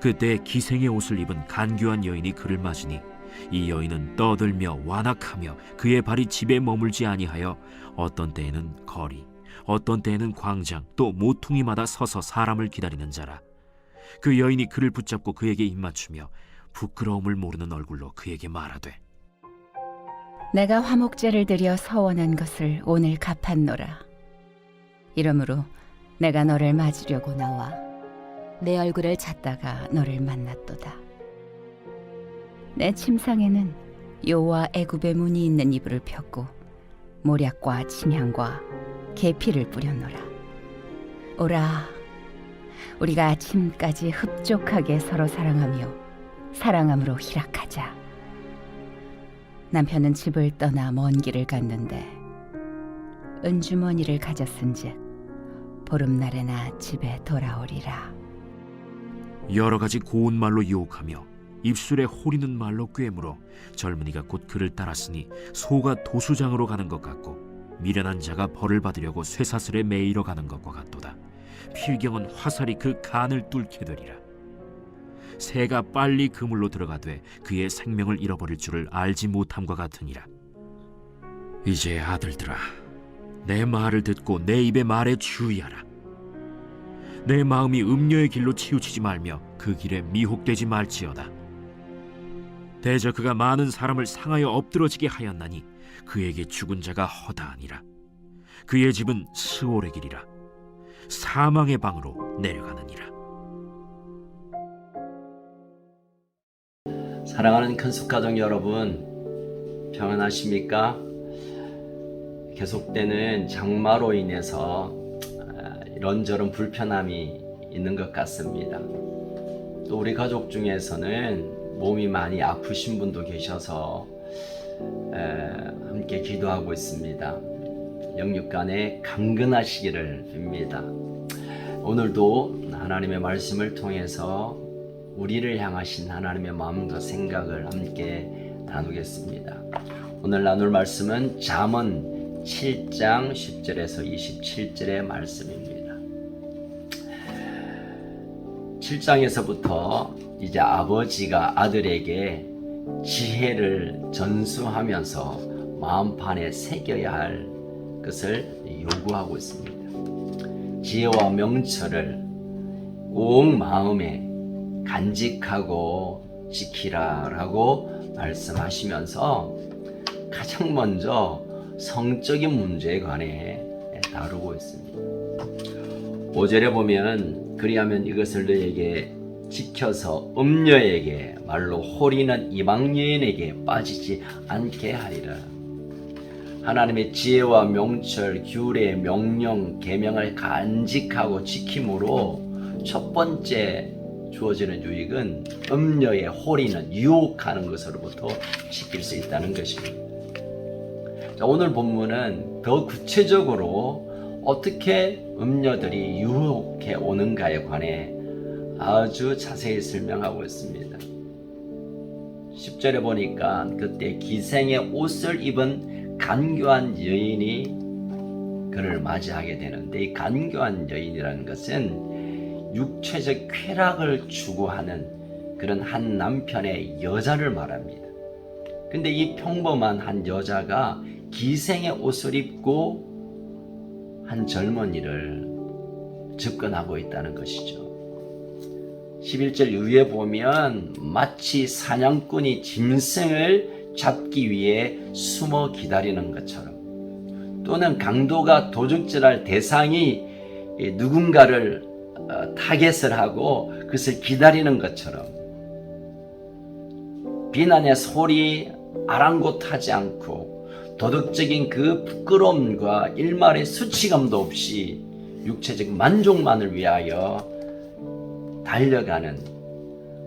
그때 기생의 옷을 입은 간교한 여인이 그를 맞으니 이 여인은 떠들며 완악하며 그의 발이 집에 머물지 아니하여 어떤 때에는 거리 어떤 때에는 광장 또 모퉁이마다 서서 사람을 기다리는 자라. 그 여인이 그를 붙잡고 그에게 입맞추며 부끄러움을 모르는 얼굴로 그에게 말하되 내가 화목제를 드려 서원한 것을 오늘 갚았노라. 이러므로 내가 너를 맞으려고 나와 내 얼굴을 찾다가 너를 만났도다. 내 침상에는 요와 애굽의 문이 있는 이불을 폈고 모략과 침향과 계피를 뿌렸노라. 오라, 우리가 아침까지 흡족하게 서로 사랑하며 사랑함으로 희락하자. 남편은 집을 떠나 먼 길을 갔는데 은주머니를 가졌은즉 보름날에나 집에 돌아오리라. 여러 가지 고운 말로 유혹하며 입술에 호리는 말로 꿰물어 젊은이가 곧 그를 따랐으니 소가 도수장으로 가는 것 같고 미련한 자가 벌을 받으려고 쇠사슬에 매이러 가는 것과 같도다. 필경은 화살이 그 간을 뚫게 되리라. 새가 빨리 그물로 들어가되 그의 생명을 잃어버릴 줄을 알지 못함과 같으니라. 이제 아들들아, 내 말을 듣고 내 입의 말에 주의하라. 내 마음이 음녀의 길로 치우치지 말며 그 길에 미혹되지 말지어다. 대저 그가 많은 사람을 상하여 엎드러지게 하였나니 그에게 죽은 자가 허다하니라. 그의 집은 스올의 길이라. 사망의 방으로 내려가느니라. 사랑하는 큰숙가족 여러분, 평안하십니까? 계속되는 장마로 인해서 아, 이런저런 불편함이 있는 것 같습니다. 또 우리 가족 중에서는 몸이 많이 아프신 분도 계셔서 에, 함께 기도하고 있습니다. 영육간에 강건하시기를 빕니다. 오늘도 하나님의 말씀을 통해서 우리를 향하신 하나님의 마음과 생각을 함께 나누겠습니다. 오늘 나눌 말씀은 잠언 7장 10절에서 27절의 말씀입니다. 7장에서부터 이제 아버지가 아들에게 지혜를 전수하면서 마음판에 새겨야 할 것을 요구하고 있습니다. 지혜와 명철을 꼭 마음에 간직하고 지키라라고 말씀하시면서 가장 먼저 성적인 문제에 관해 다루고 있습니다. 5절에 보면 그리하면 이것을 너에게 지켜서 음녀에게 말로 홀이는 이방 여인에게 빠지지 않게 하리라. 하나님의 지혜와 명철, 규례, 명령, 계명을 간직하고 지킴으로 첫 번째 주어지는 유익은 음녀의 홀이는 유혹하는 것으로부터 지킬 수 있다는 것입니다. 자, 오늘 본문은 더 구체적으로 어떻게 음녀들이 유혹해 오는가에 관해 아주 자세히 설명하고 있습니다. 10절에 보니까 그때 기생의 옷을 입은 간교한 여인이 그를 맞이하게 되는데 이 간교한 여인이라는 것은 육체적 쾌락을 추구하는 그런 한 남편의 여자를 말합니다. 근데 이 평범한 한 여자가 기생의 옷을 입고 한 젊은이를 접근하고 있다는 것이죠. 11절 이후에 보면 마치 사냥꾼이 짐승을 잡기 위해 숨어 기다리는 것처럼 또는 강도가 도둑질할 대상이 누군가를 어, 타겟을 하고 그것을 기다리는 것처럼 비난의 소리 아랑곳하지 않고 도덕적인 그 부끄러움과 일말의 수치감도 없이 육체적 만족만을 위하여 달려가는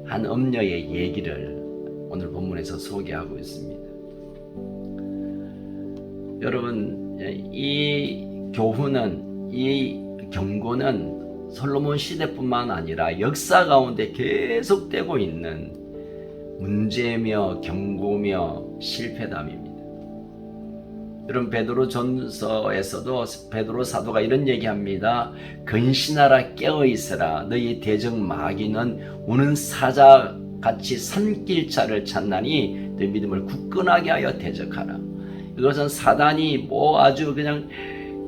한 엄녀의 얘기를 오늘 본문에서 소개하고 있습니다. 여러분, 이 교훈은, 이 경고는 솔로몬 시대뿐만 아니라 역사 가운데 계속되고 있는 문제며 경고며 실패담입니다. 여러분 베드로 전서에서도 베드로 사도가 이런 얘기합니다. 근신하라 깨어 있으라 너희 대적 마귀는 우는 사자 같이 산길차를 찾나니 너 믿음을 굳건하게 하여 대적하라. 이것은 사단이 뭐 아주 그냥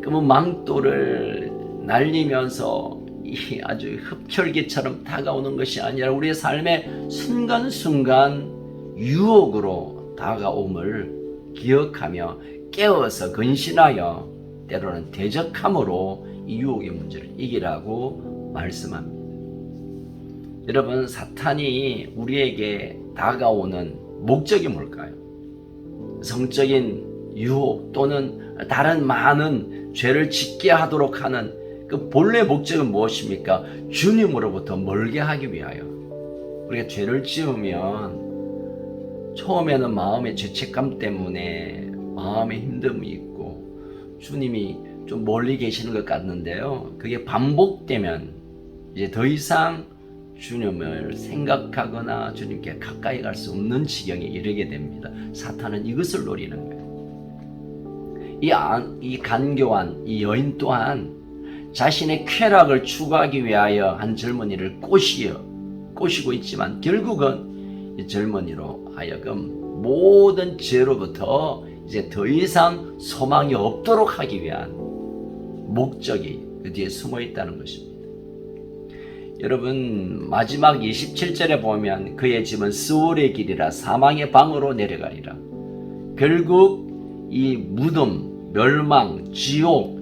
그뭐 망토를 날리면서 이 아주 흡혈귀처럼 다가오는 것이 아니라 우리의 삶의 순간순간 유혹으로 다가옴을 기억하며 깨어서 근신하여 때로는 대적함으로 이 유혹의 문제를 이기라고 말씀합니다. 여러분 사탄이 우리에게 다가오는 목적이 뭘까요? 성적인 유혹 또는 다른 많은 죄를 짓게 하도록 하는 그 본래 목적은 무엇입니까? 주님으로부터 멀게 하기 위하여. 우리가 죄를 지으면 처음에는 마음의 죄책감 때문에 마음의 힘듦이 있고 주님이 좀 멀리 계시는 것 같는데요. 그게 반복되면 이제 더 이상 주님을 생각하거나 주님께 가까이 갈 수 없는 지경에 이르게 됩니다. 사탄은 이것을 노리는 거예요. 이, 안- 이 간교한 이 여인 또한 자신의 쾌락을 추구하기 위하여 한 젊은이를 꼬시어 꼬시고 있지만 결국은 이 젊은이로 하여금 모든 죄로부터 이제 더 이상 소망이 없도록 하기 위한 목적이 그 뒤에 숨어 있다는 것입니다. 여러분 마지막 27절에 보면 그의 집은 스올의 길이라 사망의 방으로 내려가리라. 결국 이 무덤, 멸망, 지옥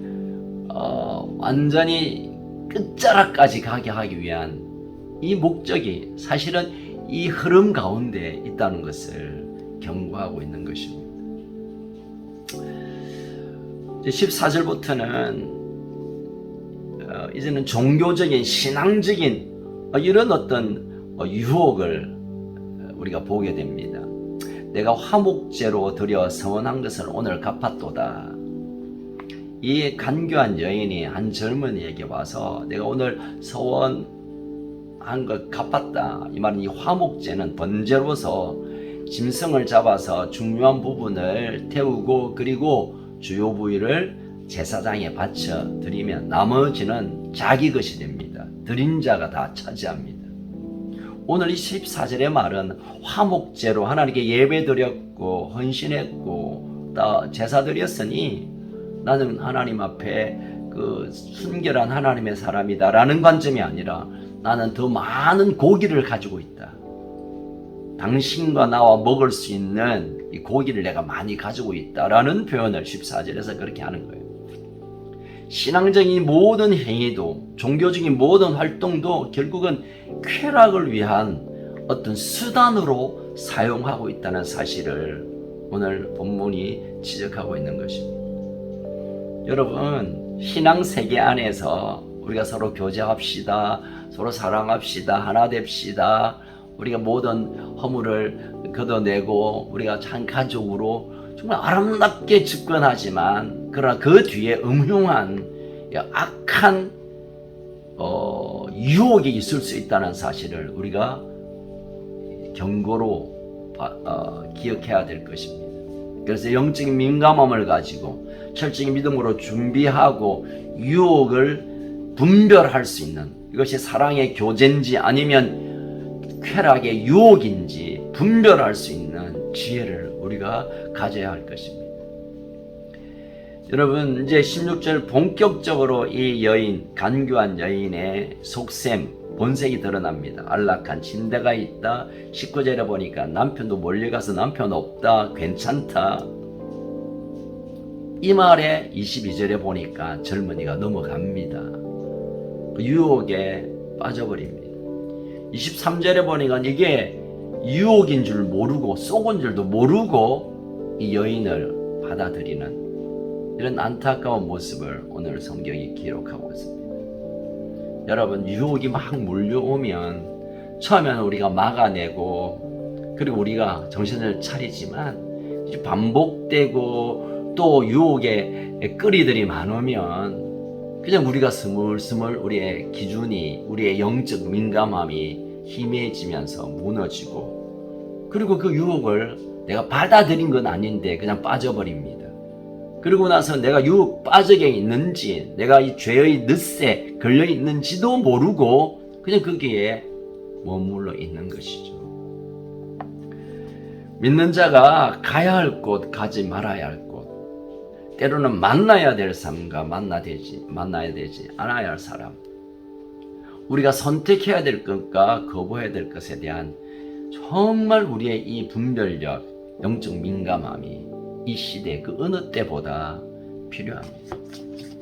어, 완전히 끝자락까지 가게 하기 위한 이 목적이 사실은 이 흐름 가운데 있다는 것을 경고하고 있는 것입니다. 이제 14절부터는 어, 이제는 종교적인 신앙적인 어, 이런 어떤 어, 유혹을 어, 우리가 보게 됩니다. 내가 화목제로 드려 서원한 것을 오늘 갚았도다. 이 간교한 여인이 한 젊은이에게 와서 내가 오늘 서원한 것 갚았다. 이 말은 이 화목제는 번제로서 짐승을 잡아서 중요한 부분을 태우고 그리고 주요 부위를 제사장에 바쳐 드리면 나머지는 자기 것이 됩니다. 드린 자가 다 차지합니다. 오늘 이 14절의 말은 화목제로 하나님께 예배 드렸고 헌신했고 또 제사 드렸으니 나는 하나님 앞에 그 순결한 하나님의 사람이다라는 관점이 아니라 나는 더 많은 고기를 가지고 있다. 당신과 나와 먹을 수 있는 이 고기를 내가 많이 가지고 있다라는 표현을 14절에서 그렇게 하는 거예요. 신앙적인 모든 행위도 종교적인 모든 활동도 결국은 쾌락을 위한 어떤 수단으로 사용하고 있다는 사실을 오늘 본문이 지적하고 있는 것입니다. 여러분, 신앙 세계 안에서 우리가 서로 교제합시다. 서로 사랑합시다. 하나 됩시다. 우리가 모든 허물을 걷어내고 우리가 한 가족으로 정말 아름답게 집권하지만 그러나 그 뒤에 음흉한 악한 어, 유혹이 있을 수 있다는 사실을 우리가 경고로 바- 어, 기억해야 될 것입니다. 그래서 영적인 민감함을 가지고 철저히 믿음으로 준비하고 유혹을 분별할 수 있는 이것이 사랑의 교제인지 아니면 쾌락의 유혹인지 분별할 수 있는 지혜를 우리가 가져야 할 것입니다. 여러분 이제 16절 본격적으로 이 여인 간교한 여인의 속셈 본색이 드러납니다. 안락한 침대가 있다. 19절에 보니까 남편도 몰려가서 남편 없다. 괜찮다. 이 말에 22절에 보니까 젊은이가 넘어갑니다. 그 유혹에 빠져버립니다. 23절에 보니까 이게 유혹인 줄 모르고 속은 줄도 모르고 이 여인을 받아들이는 이런 안타까운 모습을 오늘 성경이 기록하고 있습니다. 여러분 유혹이 막 몰려오면 처음에는 우리가 막아내고 그리고 우리가 정신을 차리지만 반복되고 또 유혹에 끌이들이 많으면 그냥 우리가 스물스물 우리의 기준이 우리의 영적 민감함이 희미해지면서 무너지고 그리고 그 유혹을 내가 받아들인 건 아닌데 그냥 빠져버립니다. 그러고 나서 내가 유혹 빠져게 있는지, 내가 이 죄의 늪에 걸려 있는지도 모르고 그냥 거기에 머물러 있는 것이죠. 믿는 자가 가야 할 곳, 가지 말아야 할 곳, 때로는 만나야 될 사람과 만나 되지, 만나야 되지 않아야 할 사람, 우리가 선택해야 될 것과 거부해야 될 것에 대한 정말 우리의 이 분별력, 영적 민감함이 이 시대 그 어느 때보다 필요합니다.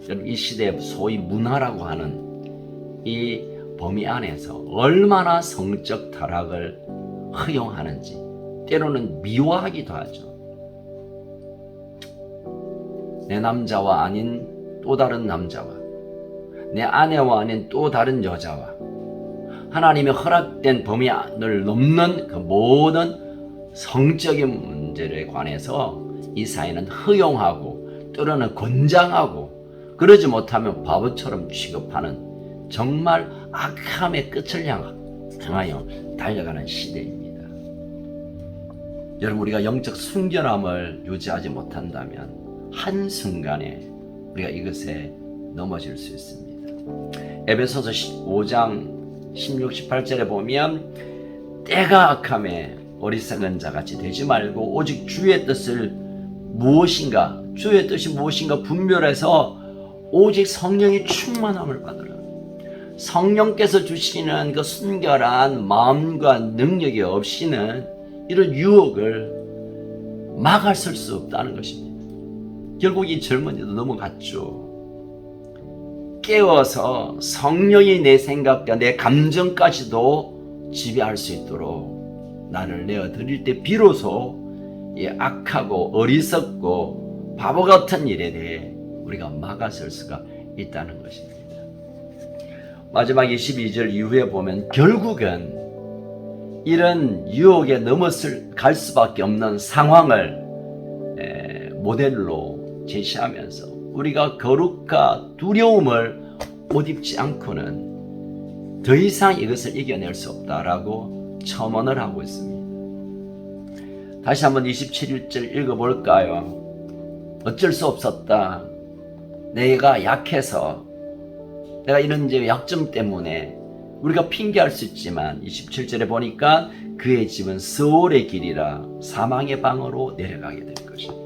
여러분 이 시대 소위 문화라고 하는 이 범위 안에서 얼마나 성적 타락을 허용하는지 때로는 미워하기도 하죠. 내 남자와 아닌 또 다른 남자와 내 아내와 아닌 또 다른 여자와 하나님의 허락된 범위를 넘는 그 모든 성적인 문제에 관해서 이 사회는 허용하고 때로는 권장하고 그러지 못하면 바보처럼 취급하는 정말 악함의 끝을 향하여 달려가는 시대입니다. 여러분 우리가 영적 순결함을 유지하지 못한다면 한순간에 우리가 이것에 넘어질 수 있습니다. 에베소서 5장 16, 18절에 보면 때가 악함에 어리석은 자같이 되지 말고 오직 주의 뜻을 무엇인가 주의 뜻이 무엇인가 분별해서 오직 성령의 충만함을 받으라. 성령께서 주시는 그 순결한 마음과 능력이 없이는 이런 유혹을 막았을 수 없다는 것입니다. 결국 이 젊은이도 넘어갔죠. 깨워서 성령이 내 생각과 내 감정까지도 지배할 수 있도록 나를 내어 드릴 때 비로소 이 악하고 어리석고 바보 같은 일에 대해 우리가 막아설 수가 있다는 것입니다. 마지막 22절 이후에 보면 결국은 이런 유혹에 넘어설 갈 수밖에 없는 상황을 에, 모델로 제시하면서 우리가 거룩과 두려움을 못 입지 않고는 더 이상 이것을 이겨낼 수 없다라고 첨언을 하고 있습니다. 다시 한번 27절 읽어볼까요? 어쩔 수 없었다. 내가 약해서 내가 이런 이제 약점 때문에 우리가 핑계할 수 있지만 27절에 보니까 그의 집은 서울의 길이라 사망의 방으로 내려가게 될 것입니다.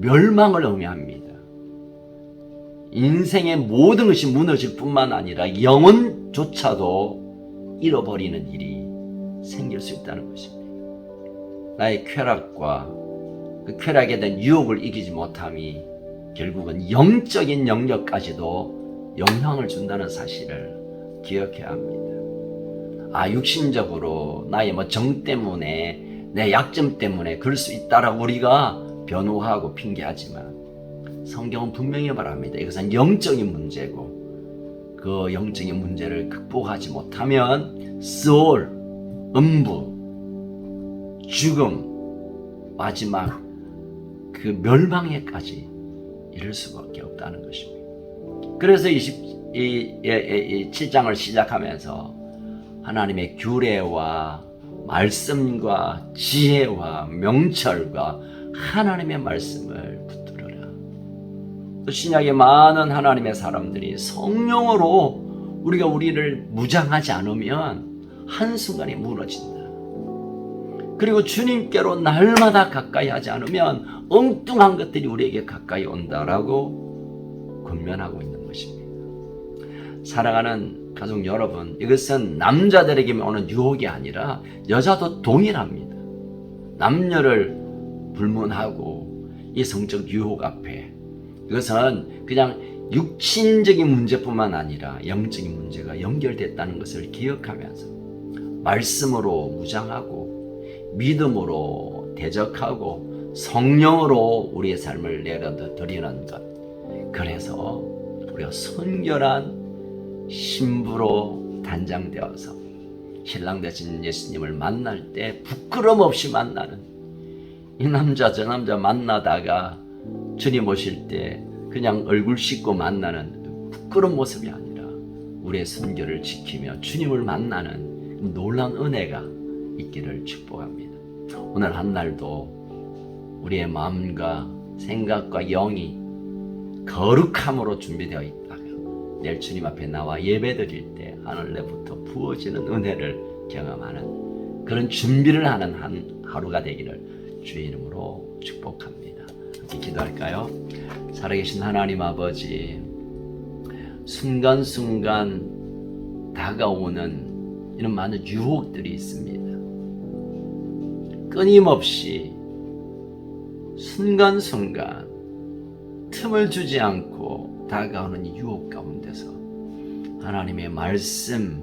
멸망을 의미합니다. 인생의 모든 것이 무너질 뿐만 아니라 영혼조차도 잃어버리는 일이 생길 수 있다는 것입니다. 나의 쾌락과 그 쾌락에 대한 유혹을 이기지 못함이 결국은 영적인 영역까지도 영향을 준다는 사실을 기억해야 합니다. 아, 육신적으로 나의 뭐 정 때문에 내 약점 때문에 그럴 수 있다라고 우리가 변호하고 핑계하지만 성경은 분명히 말합니다. 이것은 영적인 문제고 그 영적인 문제를 극복하지 못하면 소울, 음부, 죽음, 마지막 그 멸망에까지 이를 수밖에 없다는 것입니다. 그래서 20, 이, 이, 이 7장을 시작하면서 하나님의 규례와 말씀과 지혜와 명철과 하나님의 말씀을 붙들어라. 또 신약의 많은 하나님의 사람들이 성령으로 우리가 우리를 무장하지 않으면 한순간에 무너진다. 그리고 주님께로 날마다 가까이 하지 않으면 엉뚱한 것들이 우리에게 가까이 온다라고 권면하고 있는 것입니다. 사랑하는 가족 여러분, 이것은 남자들에게 오는 유혹이 아니라 여자도 동일합니다. 남녀를 불문하고 이 성적 유혹 앞에 이것은 그냥 육신적인 문제뿐만 아니라 영적인 문제가 연결됐다는 것을 기억하면서 말씀으로 무장하고 믿음으로 대적하고 성령으로 우리의 삶을 내려드리는 것. 그래서 우리가 순결한 신부로 단장되어서 신랑 되신 예수님을 만날 때 부끄럼 없이 만나는 이 남자 저 남자 만나다가 주님 오실 때 그냥 얼굴 씻고 만나는 부끄러운 모습이 아니라 우리의 순결을 지키며 주님을 만나는 놀라운 은혜가 있기를 축복합니다. 오늘 한 날도 우리의 마음과 생각과 영이 거룩함으로 준비되어 있다가 내일 주님 앞에 나와 예배드릴 때 하늘로부터 부어지는 은혜를 경험하는 그런 준비를 하는 한 하루가 되기를 주의 이름으로 축복합니다. 함께 기도할까요? 살아계신 하나님 아버지 순간순간 다가오는 이런 많은 유혹들이 있습니다. 끊임없이 순간순간 틈을 주지 않고 다가오는 이 유혹 가운데서 하나님의 말씀,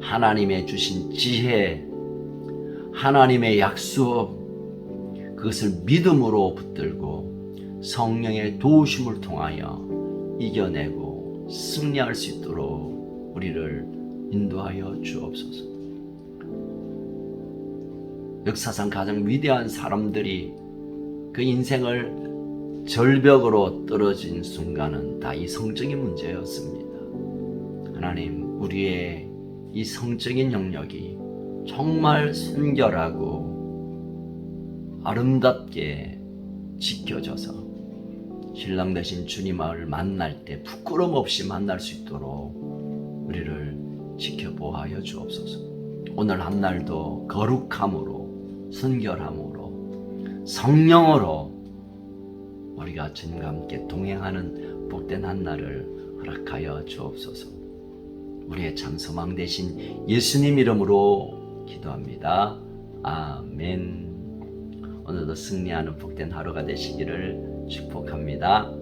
하나님의 주신 지혜, 하나님의 약속, 그것을 믿음으로 붙들고 성령의 도우심을 통하여 이겨내고 승리할 수 있도록 우리를 인도하여 주옵소서. 역사상 가장 위대한 사람들이 그 인생을 절벽으로 떨어진 순간은 다 이 성적인 문제였습니다. 하나님, 우리의 이 성적인 영역이 정말 순결하고 아름답게 지켜져서 신랑 되신 주님을 만날 때 부끄럼 없이 만날 수 있도록 우리를 지켜보아여 주옵소서. 오늘 한 날도 거룩함으로 순결함으로 성령으로 우리가 주님과 함께 동행하는 복된 한 날을 허락하여 주옵소서. 우리의 참 소망 되신 예수님 이름으로 기도합니다. 아멘. 오늘도 승리하는 복된 하루가 되시기를 축복합니다.